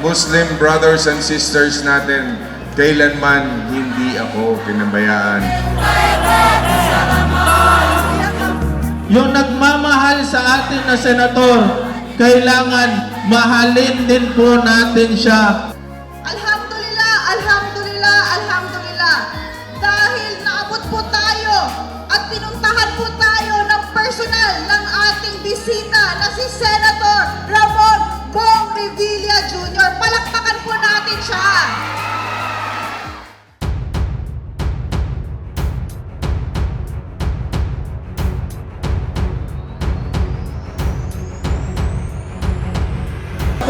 Muslim brothers and sisters natin, kailanman hindi ako pinabayaan. Yung nagmamahal sa atin na senator, kailangan mahalin din po natin siya. Alhamdulillah, alhamdulillah, alhamdulillah. Dahil naabot po tayo at pinuntahan po tayo ng personal ng ating bisita na si Senator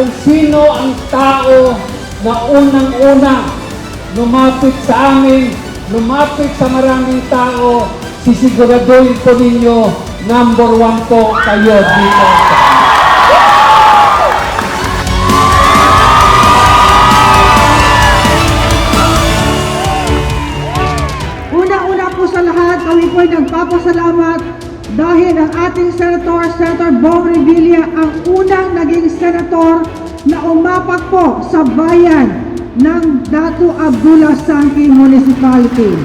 kung sino ang tao na unang-unang lumapit sa amin, lumapit sa maraming tao, sisiguraduhin po ninyo, number one po kayo dito. Una-una po sa ay nagpapasalamat dahil ang ating Senator, Senator Bong Revilla, ang unang naging senator na umapak po sa bayan ng Datu Abdullah Sangki Municipality.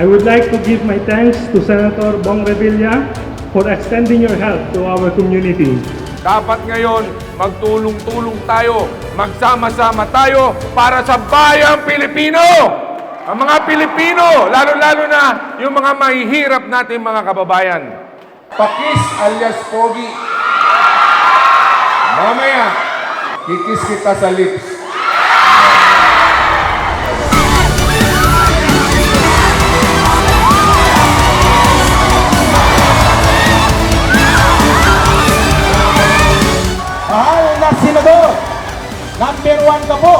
I would like to give my thanks to Senator Bong Revilla for extending your help to our community. Dapat ngayon magtulong-tulong tayo, magsama-sama tayo para sa bayang Pilipino. Ang mga Pilipino, lalo-lalo na yung mga mahihirap natin mga kababayan. Pakis alias Pogi. Mamaya, kikis kita sa lips. Senador, number one ka po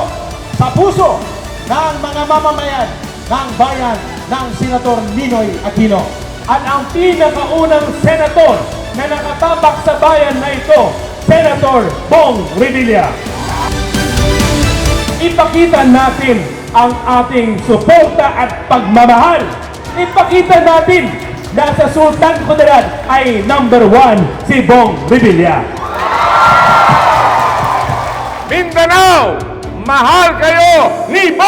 sa puso ng mga mamamayan ng bayan ng Senator Ninoy Aquino. At ang pinakaunang senator na nakatabak sa bayan na ito, Senator Bong Revilla. Ipakita natin ang ating suporta at pagmamahal. Ipakita natin na sa Sultan Kudarat ay number one si Bong Revilla. Mindanao, mahal kayo ni Bong!